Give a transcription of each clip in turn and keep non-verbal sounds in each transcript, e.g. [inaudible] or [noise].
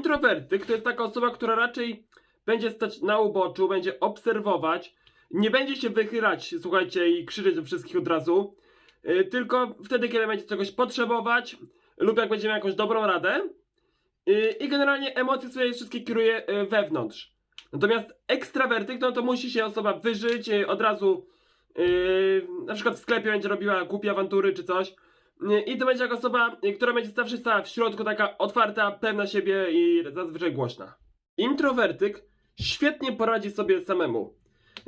Introwertyk to jest taka osoba, która raczej będzie stać na uboczu, będzie obserwować, nie będzie się wychylać, słuchajcie, i krzyczeć do wszystkich od razu, yy, tylko wtedy, kiedy będzie czegoś potrzebować lub jak będzie miał jakąś dobrą radę yy, i generalnie emocje swoje wszystkie kieruje yy, wewnątrz. Natomiast ekstrawertyk, no to musi się osoba wyżyć, yy, od razu yy, na przykład w sklepie będzie robiła głupie awantury czy coś, I to będzie jak osoba, która będzie zawsze stała w środku, taka otwarta, pewna siebie i zazwyczaj głośna. Introwertyk świetnie poradzi sobie samemu.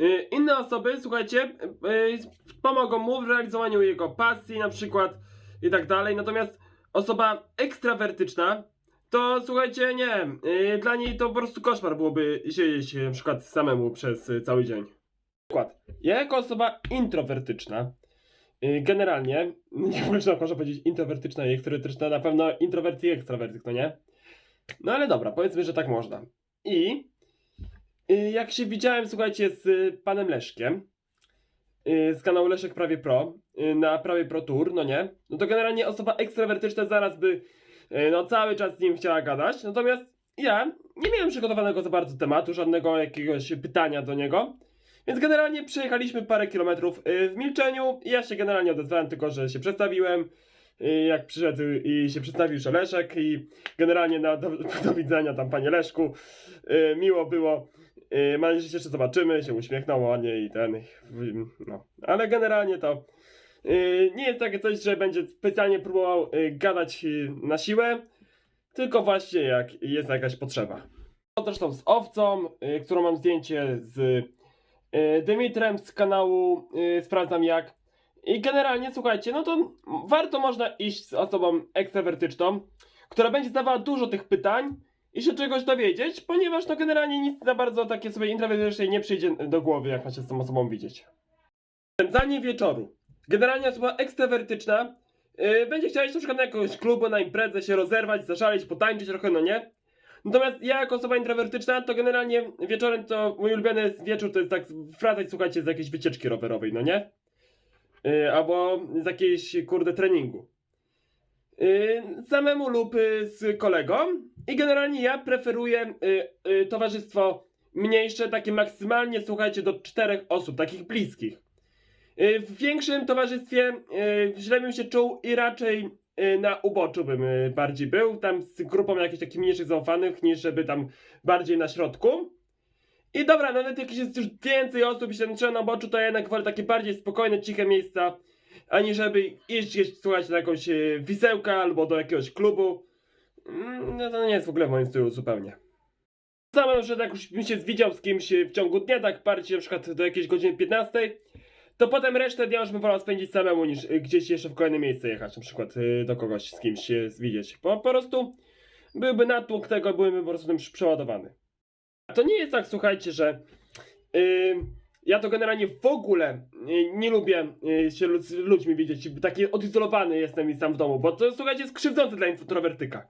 Y, Inne osoby, słuchajcie, y, pomogą mu w realizowaniu jego pasji, na przykład i tak dalej. Natomiast osoba ekstrawertyczna, to słuchajcie, nie, y, dla niej to po prostu koszmar byłoby siedzieć na przykład samemu przez cały dzień. Przykład. Ja jako osoba introwertyczna, generalnie, [laughs] nie tak można powiedzieć introwertyczna i ekstrawertyczna, na pewno introwertyk i ekstrawertyk, no nie? No ale dobra, powiedzmy, że tak można. I y, jak się widziałem, słuchajcie, z y, panem Leszkiem, y, z kanału Leszek Prawie Pro, y, na Prawie Pro Tour, no nie? No to generalnie osoba ekstrawertyczna zaraz by, y, no cały czas z nim chciała gadać, natomiast ja nie miałem przygotowanego za bardzo tematu, żadnego jakiegoś pytania do niego. Więc generalnie przejechaliśmy parę kilometrów y, w milczeniu. Ja się generalnie odezwałem, tylko że się przedstawiłem. y, Jak przyszedł i się przedstawił że Leszek i generalnie na do, [laughs] do widzenia tam panie Leszku. Y, Miło było. Mam nadzieję, że się jeszcze zobaczymy, się uśmiechnął ładnie i ten. No. Ale generalnie to nie jest takie coś, że będzie specjalnie próbował gadać na siłę. Tylko właśnie jak jest jakaś potrzeba. Zresztą z owcą, którą mam zdjęcie z Dymitrem z kanału y, Sprawdzam Jak. I generalnie słuchajcie, no to warto można iść z osobą ekstrawertyczną, która będzie zadawała dużo tych pytań i się czegoś dowiedzieć, ponieważ no generalnie nic za bardzo takie sobie introwertycznej nie przyjdzie do głowy, jak ma się z tą osobą widzieć. Spędzanie wieczoru. Generalnie osoba ekstrawertyczna yy, będzie chciała iść na przykład na jakąś klubu, na imprezę, się rozerwać, zaszaleć, potańczyć trochę, no nie? Natomiast ja jako osoba introwertyczna, to generalnie wieczorem to mój ulubiony wieczór to jest tak wracać, słuchajcie, z jakiejś wycieczki rowerowej, no nie? Yy, albo z jakiejś, kurde, treningu. Yy, samemu lub yy, z kolegą. I generalnie ja preferuję yy, yy, towarzystwo mniejsze, takie maksymalnie, słuchajcie, do czterech osób, takich bliskich. Yy, w większym towarzystwie yy, źle bym się czuł i raczej na uboczu bym y, bardziej był, tam z grupą jakichś takich mniejszych zaufanych, niż żeby tam bardziej na środku. I dobra, no nawet jak jest już więcej osób i się na uboczu, to ja jednak wolę takie bardziej spokojne, ciche miejsca, aniżeli iść gdzieś, słuchajcie, na jakąś y, wisełkę albo do jakiegoś klubu. Mm, No to nie jest w ogóle w moim stylu zupełnie. Samo, że jak już bym się widział z kimś w ciągu dnia, tak parcie na przykład do jakiejś godziny 15, to potem resztę dnia już bym wolał spędzić samemu niż y, gdzieś jeszcze w kolejne miejsce jechać, na przykład y, do kogoś z kimś się widzieć. Po, po prostu byłby natłok tego, byłbym po prostu tym przeładowany. A to nie jest tak, słuchajcie, że y, ja to generalnie w ogóle y, nie lubię y, się z ludźmi widzieć, taki odizolowany jestem i sam w domu, bo to słuchajcie jest krzywdzące dla introwertyka.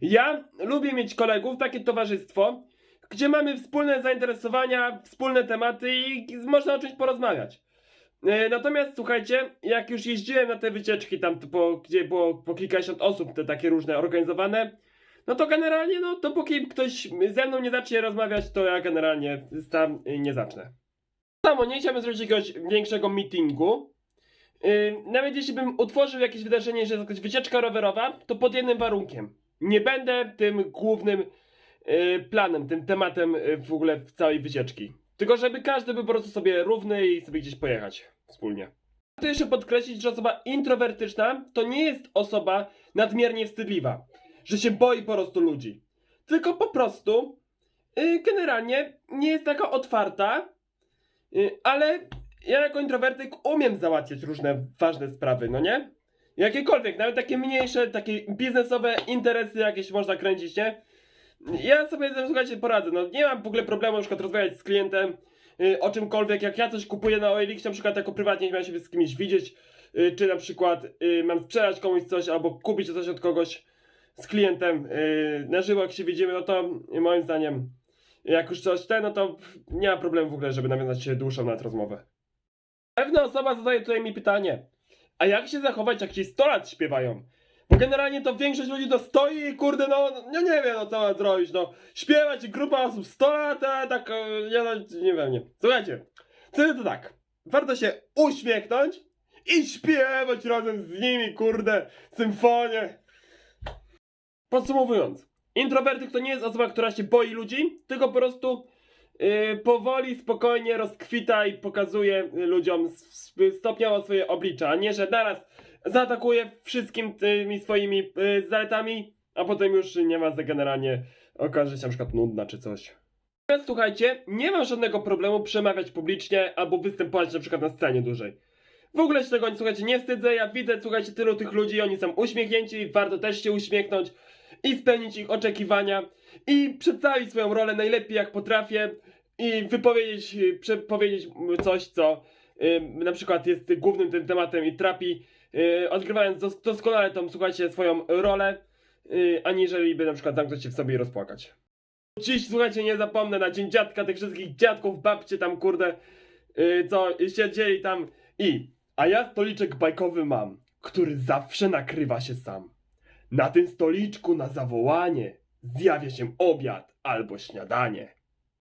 Ja lubię mieć kolegów, takie towarzystwo, gdzie mamy wspólne zainteresowania, wspólne tematy i można o czymś porozmawiać. E, Natomiast słuchajcie, jak już jeździłem na te wycieczki tam, po, gdzie było po kilkadziesiąt osób, te takie różne organizowane, no to generalnie, no dopóki ktoś ze mną nie zacznie rozmawiać, to ja generalnie sam y, nie zacznę. Samo, nie chciałbym zrobić jakiegoś większego meetingu. Yy, nawet jeśli bym utworzył jakieś wydarzenie, że jest jakaś wycieczka rowerowa, to pod jednym warunkiem. Nie będę tym głównym yy, planem, tym tematem w ogóle w całej wycieczki. Tylko żeby każdy był po prostu sobie równy i sobie gdzieś pojechać wspólnie. Chcę jeszcze podkreślić, że osoba introwertyczna to nie jest osoba nadmiernie wstydliwa, że się boi po prostu ludzi. Tylko po prostu yy, generalnie nie jest taka otwarta, yy, ale ja jako introwertyk umiem załatwiać różne ważne sprawy, no nie? Jakiekolwiek, nawet takie mniejsze, takie biznesowe interesy jakieś można kręcić, nie? Ja sobie, słuchajcie, poradzę. No nie mam w ogóle problemu na przykład rozmawiać z klientem y, o czymkolwiek. Jak ja coś kupuję na OLX, na przykład jako prywatnie nie mam się z kimś widzieć, y, czy na przykład y, mam sprzedać komuś coś albo kupić coś od kogoś z klientem y, na żywo, jak się widzimy, no to y, moim zdaniem, jak już coś ten, no to nie ma problemu w ogóle, żeby nawiązać dłuższą nawet rozmowę. Pewna osoba zadaje tutaj mi pytanie, a jak się zachować, jak ci 100 lat śpiewają? Bo generalnie to większość ludzi to stoi i kurde, no, no nie wiem, no co ma zrobić, no. Śpiewać grupa osób 100 lat, a tak, e, ja no, nie wiem, nie. Słuchajcie, wtedy to tak, warto się uśmiechnąć i śpiewać razem z nimi, kurde, symfonię. Podsumowując, introwertyk to nie jest osoba, która się boi ludzi, tylko po prostu yy, powoli, spokojnie rozkwita i pokazuje ludziom stopniowo swoje oblicze, a nie, że naraz zaatakuje wszystkim tymi swoimi yy, zaletami, a potem już nie ma generalnie okaże się na przykład nudna czy coś. Więc słuchajcie, nie mam żadnego problemu przemawiać publicznie albo występować na przykład na scenie dłużej. W ogóle się tego, słuchajcie, nie wstydzę, ja widzę, słuchajcie, tylu tych ludzi, oni są uśmiechnięci, warto też się uśmiechnąć i spełnić ich oczekiwania i przedstawić swoją rolę najlepiej jak potrafię i wypowiedzieć, y, przepowiedzieć coś, co y, na przykład jest głównym tym tematem i trapi, y, odgrywając dos doskonale tą, słuchajcie, swoją rolę, y, aniżeli by na przykład zamknąć się w sobie i rozpłakać. Dziś, słuchajcie, nie zapomnę na Dzień Dziadka tych wszystkich dziadków, babcie tam, kurde, y, co siedzieli tam i... A ja stoliczek bajkowy mam, który zawsze nakrywa się sam. Na tym stoliczku na zawołanie zjawia się obiad albo śniadanie.